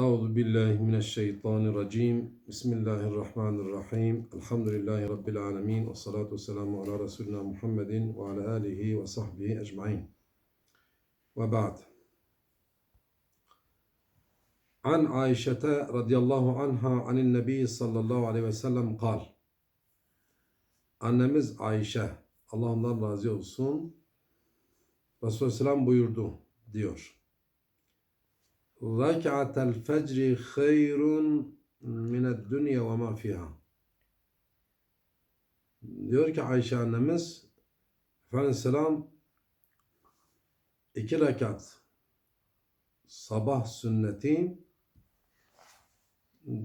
Euzu billahi mineşşeytanirracim. Bismillahirrahmanirrahim. Elhamdülillahi rabbil alamin. Ve salatu vesselamu ala resulina Muhammedin ve ala alihi ve sahbihi ecmaîn. Ve ba'd. An Ayşete radıyallahu anha anin nebi sallallahu aleyhi ve sellem kal. Annemiz Ayşe Allah ondan razı olsun. Resulullah buyurdu diyor. Rak'atel fecri hayrun mined dünya ve ma fiha. Diyor ki Ayşe annemiz Efendimiz Selam iki rekat sabah sünneti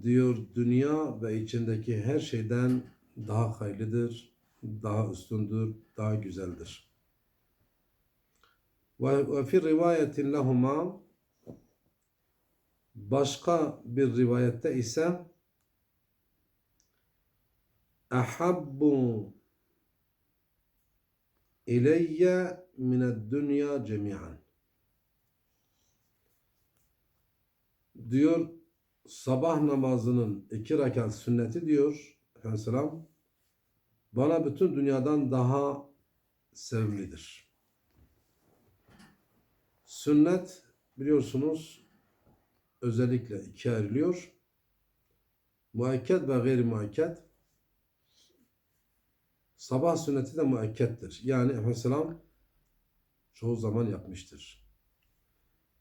diyor dünya ve içindeki her şeyden daha hayırlıdır, daha üstündür, daha güzeldir. Ve, ve fi rivayetin lehuma başka bir rivayette ise ahabbu ileyye mined dünya cemiyan diyor sabah namazının iki rekat sünneti diyor Efendimiz Selam bana bütün dünyadan daha sevimlidir. Sünnet biliyorsunuz özellikle ikiye ayrılıyor. Muakked ve gayri muakked. Sabah sünneti de muakkettir. Yani Efendimiz çoğu zaman yapmıştır.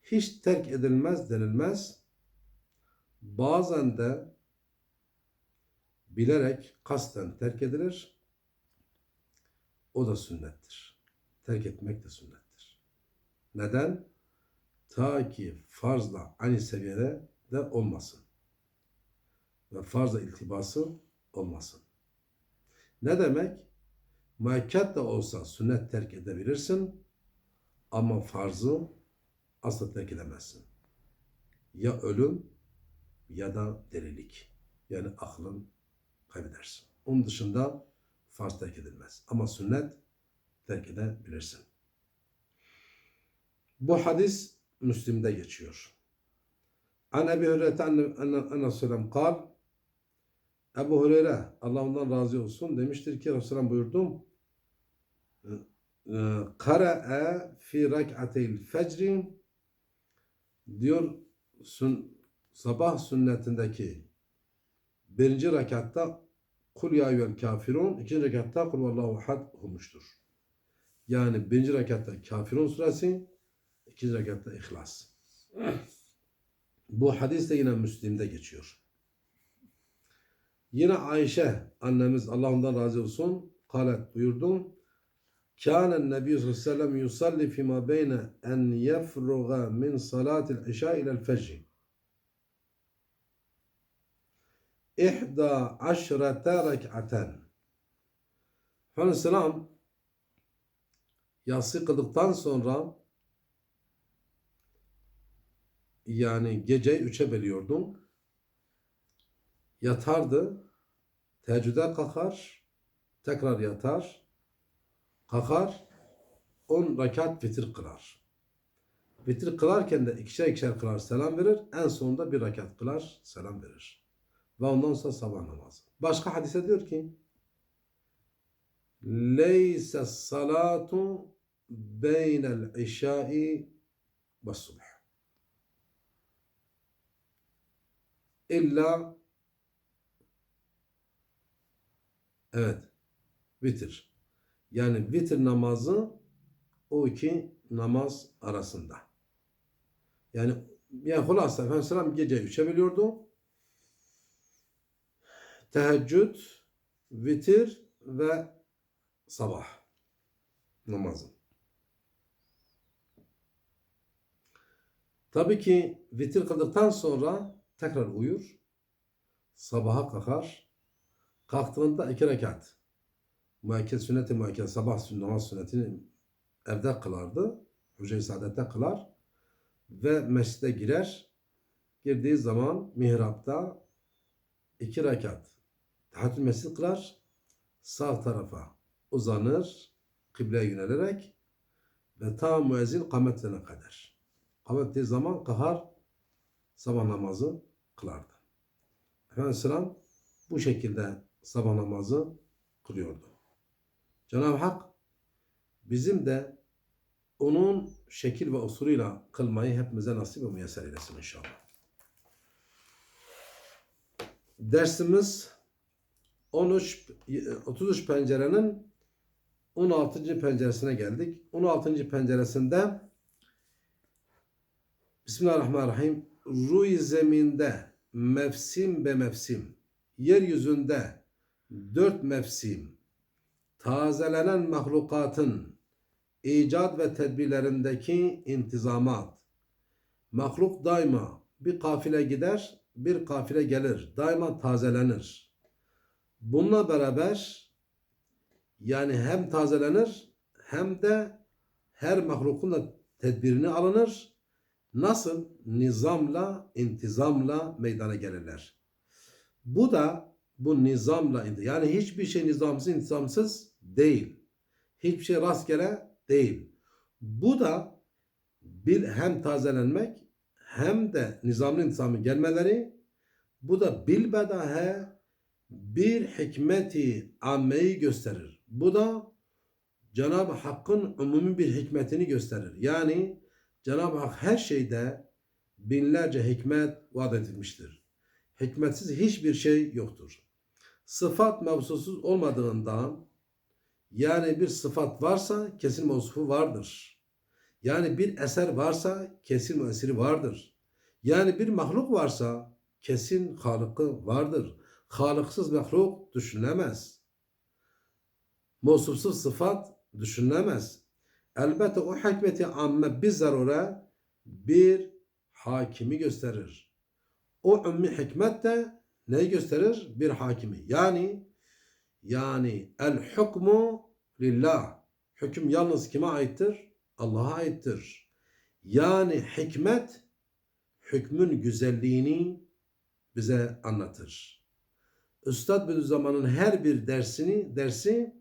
Hiç terk edilmez denilmez. Bazen de bilerek kasten terk edilir. O da sünnettir. Terk etmek de sünnettir. Neden? Ta ki farzla aynı seviyede de olmasın. Ve farzla iltibası olmasın. Ne demek? Muakkat da olsa sünnet terk edebilirsin ama farzı asla terk edemezsin. Ya ölüm ya da delilik. Yani aklın kaybedersin. Onun dışında farz terk edilmez. Ama sünnet terk edebilirsin. Bu hadis Müslim'de geçiyor. An Ebi Hureyre enne sellem kal Ebu Hureyre Allah ondan razı olsun demiştir ki Resulullah buyurdum Kara'a fi rak'atil fecri diyor sun, sabah sünnetindeki birinci rekatta Kul ya eyyüel kafirun ikinci rekatta Kul vallahu had olmuştur. Yani birinci rekatta kafirun suresi ikinci rekatta ihlas. Bu hadis de yine Müslim'de geçiyor. Yine Ayşe annemiz Allah ondan razı olsun kalet buyurdu. Kânen Nebi sallallahu aleyhi ve sellem fîmâ beyne en yefruga min salâtil işâ ilel fecri. İhda aşrete rek'aten. Efendimiz Selam yatsı kıldıktan sonra yani gece üçe bölüyordum. Yatardı. Teheccüde kalkar. Tekrar yatar. Kalkar. On rekat vitir kılar. Vitir kılarken de ikişer ikişer kılar selam verir. En sonunda bir rekat kılar selam verir. Ve ondan sonra sabah namazı. Başka hadise diyor ki Leyse salatu beynel işai ve subh. İlla evet vitir. Yani vitir namazı o iki namaz arasında. Yani yani hulasa Efendimiz Selam gece üçe bölüyordu. Teheccüd, vitir ve sabah namazı. Tabii ki vitir kıldıktan sonra tekrar uyur. Sabaha kalkar. Kalktığında iki rekat. Muakket sünneti muakket sabah namaz sünnetini evde kılardı. Hücre-i Saadet'te kılar. Ve mescide girer. Girdiği zaman mihrapta iki rekat tahattül mescid kılar. Sağ tarafa uzanır. Kıbleye yönelerek ve ta müezzin kametlerine kadar. Kamet zaman kahar sabah namazı kılardı. Efendimiz Aleyhisselam bu şekilde sabah namazı kılıyordu. Cenab-ı Hak bizim de onun şekil ve usulüyle kılmayı hepimize nasip ve müyesser eylesin inşallah. Dersimiz 13 33 pencerenin 16. penceresine geldik. 16. penceresinde Bismillahirrahmanirrahim. Ruy zeminde mevsim be mevsim, yeryüzünde dört mevsim, tazelenen mahlukatın icat ve tedbirlerindeki intizamat. Mahluk daima bir kafile gider, bir kafile gelir. Daima tazelenir. Bununla beraber yani hem tazelenir hem de her mahlukun da tedbirini alınır. Nasıl? Nizamla, intizamla meydana gelirler. Bu da bu nizamla, yani hiçbir şey nizamsız, intizamsız değil. Hiçbir şey rastgele değil. Bu da bir hem tazelenmek hem de nizamlı intizamı gelmeleri bu da bilbedahe bir hikmeti ammeyi gösterir. Bu da Cenab-ı Hakk'ın umumi bir hikmetini gösterir. Yani Cenab-ı Hak her şeyde binlerce hikmet vaat edilmiştir. Hikmetsiz hiçbir şey yoktur. Sıfat mevsusuz olmadığından yani bir sıfat varsa kesin mevsufu vardır. Yani bir eser varsa kesin eseri vardır. Yani bir mahluk varsa kesin halıkı vardır. Halıksız mahluk düşünülemez. Mevsufsuz sıfat düşünülemez. Elbette o hikmeti amme bir zarure bir hakimi gösterir. O ümmi hikmet de neyi gösterir? Bir hakimi. Yani yani el hukmu lillah. Hüküm yalnız kime aittir? Allah'a aittir. Yani hikmet hükmün güzelliğini bize anlatır. Üstad Bediüzzaman'ın her bir dersini dersi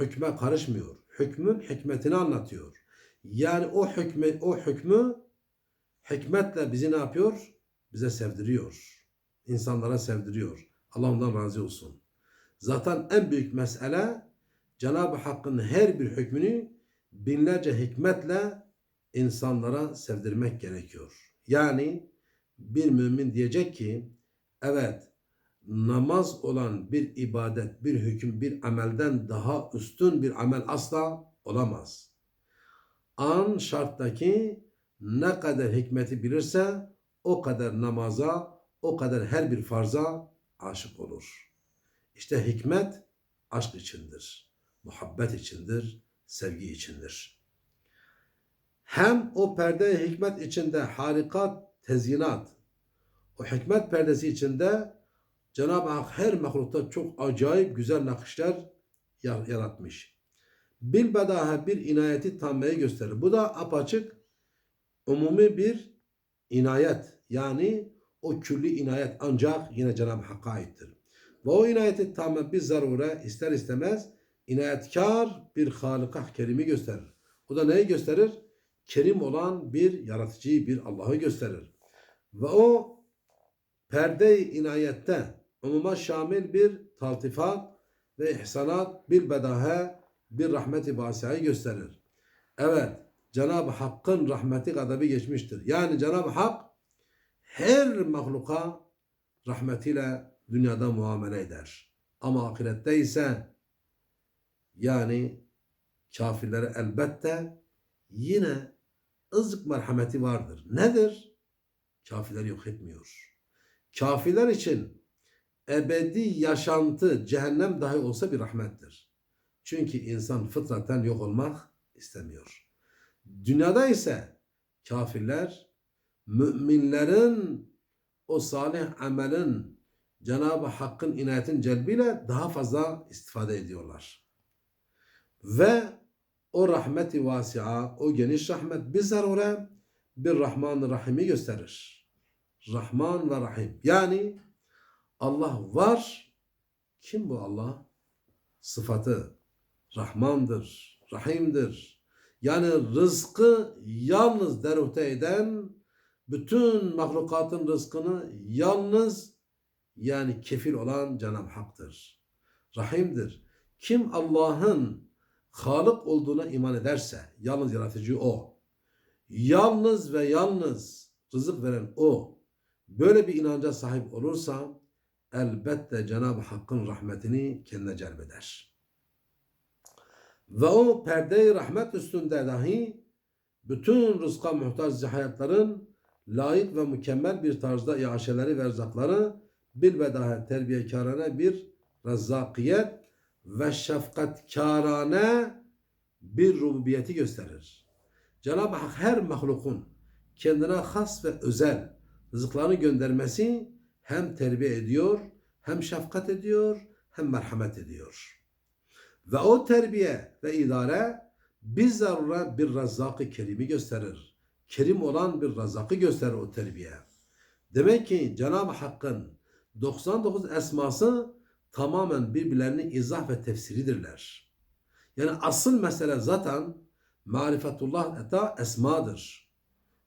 hükme karışmıyor. Hükmün hikmetini anlatıyor. Yani o hükmü o hükmü hikmetle bizi ne yapıyor? Bize sevdiriyor. İnsanlara sevdiriyor. Allah ondan razı olsun. Zaten en büyük mesele Cenab-ı Hakk'ın her bir hükmünü binlerce hikmetle insanlara sevdirmek gerekiyor. Yani bir mümin diyecek ki evet namaz olan bir ibadet, bir hüküm, bir amelden daha üstün bir amel asla olamaz. An şarttaki ne kadar hikmeti bilirse o kadar namaza, o kadar her bir farza aşık olur. İşte hikmet aşk içindir, muhabbet içindir, sevgi içindir. Hem o perde hikmet içinde harikat, tezyinat, o hikmet perdesi içinde Cenab-ı Hak her mahlukta çok acayip güzel nakışlar yaratmış. Bilbedahe bir inayeti tammeyi gösterir. Bu da apaçık umumi bir inayet. Yani o külli inayet ancak yine Cenab-ı Hakk'a aittir. Ve o inayeti tamme bir zarure ister istemez inayetkar bir Halık-ı Kerim'i gösterir. O da neyi gösterir? Kerim olan bir yaratıcıyı, bir Allah'ı gösterir. Ve o perde-i inayette umuma şamil bir taltifat ve ihsanat bir bedahe bir rahmeti vasiyayı gösterir. Evet Cenab-ı Hakk'ın rahmeti gadabi geçmiştir. Yani Cenab-ı Hak her mahluka rahmetiyle dünyada muamele eder. Ama ahirette ise yani kafirlere elbette yine ızık merhameti vardır. Nedir? Kafirleri yok etmiyor. Kafirler için ebedi yaşantı cehennem dahi olsa bir rahmettir. Çünkü insan fıtraten yok olmak istemiyor. Dünyada ise kafirler müminlerin o salih amelin Cenab-ı Hakk'ın inayetin celbiyle daha fazla istifade ediyorlar. Ve o rahmeti vasia, o geniş rahmet bizler oraya bir Rahman Rahim'i gösterir. Rahman ve Rahim. Yani Allah var. Kim bu Allah? Sıfatı Rahmandır, Rahim'dir. Yani rızkı yalnız derute eden, bütün mahlukatın rızkını yalnız yani kefil olan Cenab-ı Hak'tır. Rahimdir. Kim Allah'ın Halık olduğuna iman ederse, yalnız yaratıcı O, yalnız ve yalnız rızık veren O, böyle bir inanca sahip olursa, elbette Cenab-ı Hakk'ın rahmetini kendine celbeder. Ve o perde-i rahmet üstünde dahi bütün rızka muhtaç hayatların layık ve mükemmel bir tarzda iaşeleri ve erzakları bilbedahe terbiyekarane bir rezzakiyet ve şefkatkârane bir rububiyeti gösterir. Cenab-ı Hak her mahlukun kendine has ve özel rızıklarını göndermesi hem terbiye ediyor, hem şefkat ediyor, hem merhamet ediyor. Ve o terbiye ve idare bizzarra bir razzak-ı kerimi gösterir. Kerim olan bir razzakı gösterir o terbiye. Demek ki Cenab-ı Hakk'ın 99 esması tamamen birbirlerini izah ve tefsiridirler. Yani asıl mesele zaten marifetullah eta esmadır.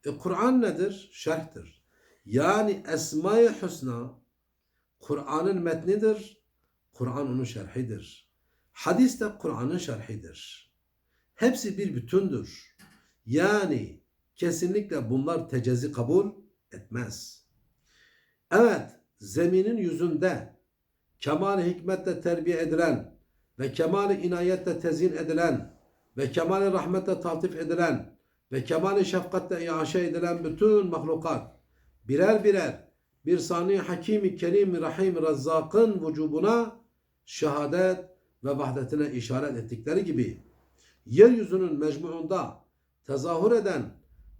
E Kur'an nedir? Şerhtir. Yani Esma-i Hüsna Kur'an'ın metnidir. Kur'an onun şerhidir. Hadis de Kur'an'ın şerhidir. Hepsi bir bütündür. Yani kesinlikle bunlar tecezi kabul etmez. Evet, zeminin yüzünde kemal hikmetle terbiye edilen ve kemal inayetle tezyin edilen ve kemal rahmetle taltif edilen ve kemal şefkatle iaşe edilen bütün mahlukat birer birer bir sani hakimi kerim rahim razzakın vücubuna şehadet ve vahdetine işaret ettikleri gibi yeryüzünün mecmuunda tezahür eden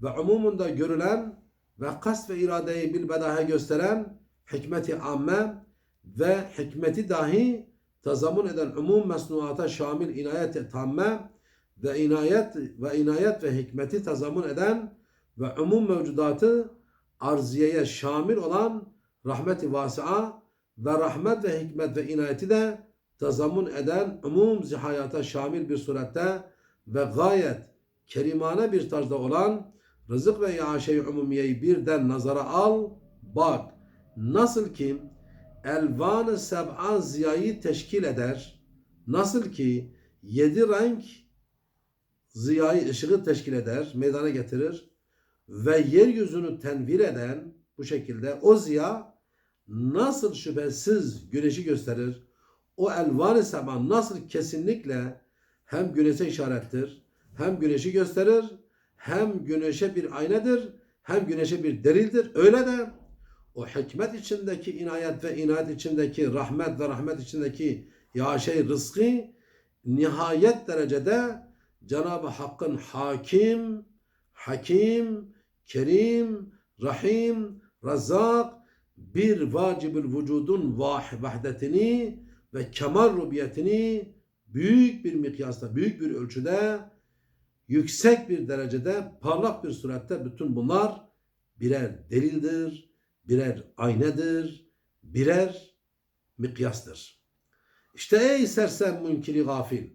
ve umumunda görülen ve kas ve iradeyi bilbedahe gösteren hikmeti amme ve hikmeti dahi tazamun eden umum mesnuata şamil inayet tamme ve inayet ve inayet ve hikmeti tazamun eden ve umum mevcudatı arziyeye şamil olan rahmeti vasi'a ve rahmet ve hikmet ve inayeti de tazamun eden umum zihayata şamil bir surette ve gayet kerimane bir tarzda olan rızık ve iaşe-i umumiyeyi birden nazara al, bak. Nasıl ki elvan-ı seb'a ziyayı teşkil eder, nasıl ki yedi renk ziyayı ışığı teşkil eder, meydana getirir ve yeryüzünü tenvir eden bu şekilde o ziya nasıl şüphesiz güneşi gösterir, o elvan-ı nasıl kesinlikle hem güneşe işarettir, hem güneşi gösterir, hem güneşe bir aynadır, hem güneşe bir delildir. Öyle de o hikmet içindeki inayet ve inayet içindeki rahmet ve rahmet içindeki yaşay rızkı nihayet derecede Cenab-ı Hakk'ın hakim, hakim, kerim, rahim, razzak bir vacibül vücudun vah vahdetini ve kemal rubiyetini büyük bir mikyasta, büyük bir ölçüde, yüksek bir derecede, parlak bir surette bütün bunlar birer delildir, birer aynedir, birer mikyastır. İşte ey sersem münkiri gafil,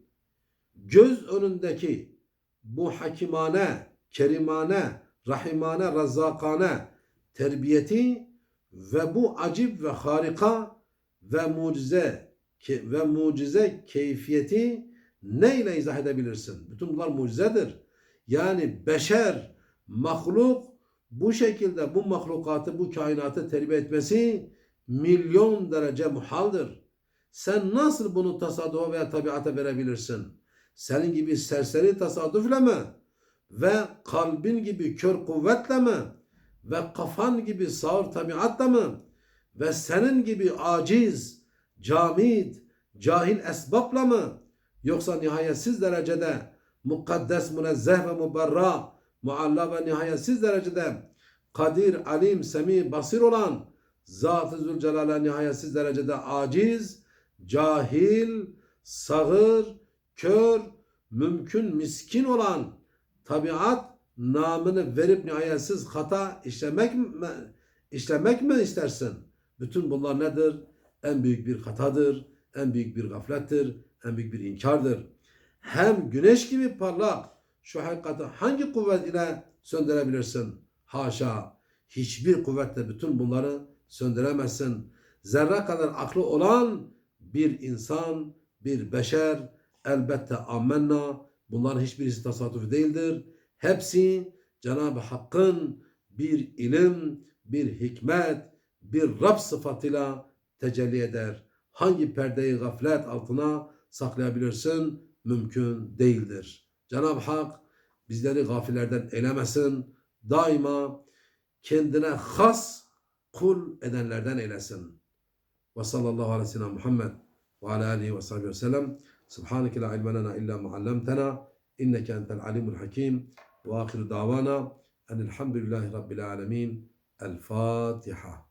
göz önündeki bu hakimane, kerimane, rahimane, razzakane terbiyeti ve bu acib ve harika ve mucize ve mucize keyfiyeti neyle izah edebilirsin? Bütün bunlar mucizedir. Yani beşer, mahluk bu şekilde bu mahlukatı, bu kainatı terbiye etmesi milyon derece muhaldır. Sen nasıl bunu tasaddufa veya tabiata verebilirsin? Senin gibi serseri tasadüfle mi? Ve kalbin gibi kör kuvvetle mi? Ve kafan gibi sağır tabiatla mı? Ve senin gibi aciz, camid, cahil esbabla mı? Yoksa nihayetsiz derecede mukaddes, münezzeh ve müberra, mualla ve nihayetsiz derecede kadir, alim, semi, basir olan Zat-ı Zülcelal'e nihayetsiz derecede aciz, cahil, sağır, kör, mümkün, miskin olan tabiat namını verip nihayetsiz hata işlemek mi, işlemek mi istersin? Bütün bunlar nedir? En büyük bir hatadır, en büyük bir gaflettir, en büyük bir inkardır. Hem güneş gibi parlak şu hakikati hangi kuvvet ile söndürebilirsin? Haşa. hiçbir kuvvetle bütün bunları söndüremezsin. Zerre kadar aklı olan bir insan, bir beşer elbette ammenna bunların hiçbirisi tasarrufu değildir. Hepsi Cenab-ı Hakk'ın bir ilim, bir hikmet, bir Rab sıfatıyla tecelli eder. Hangi perdeyi gaflet altına saklayabilirsin? Mümkün değildir. Cenab-ı Hak bizleri gafillerden eylemesin. Daima kendine has kul edenlerden eylesin. Ve sallallahu aleyhi ve sellem Muhammed ve ala sahbihi ve sellem. سبحانك لا علم لنا إلا ما علمتنا إنك أنت العليم الحكيم. وآخر دعوانا أن الحمد لله رب العالمين. الفاتحة.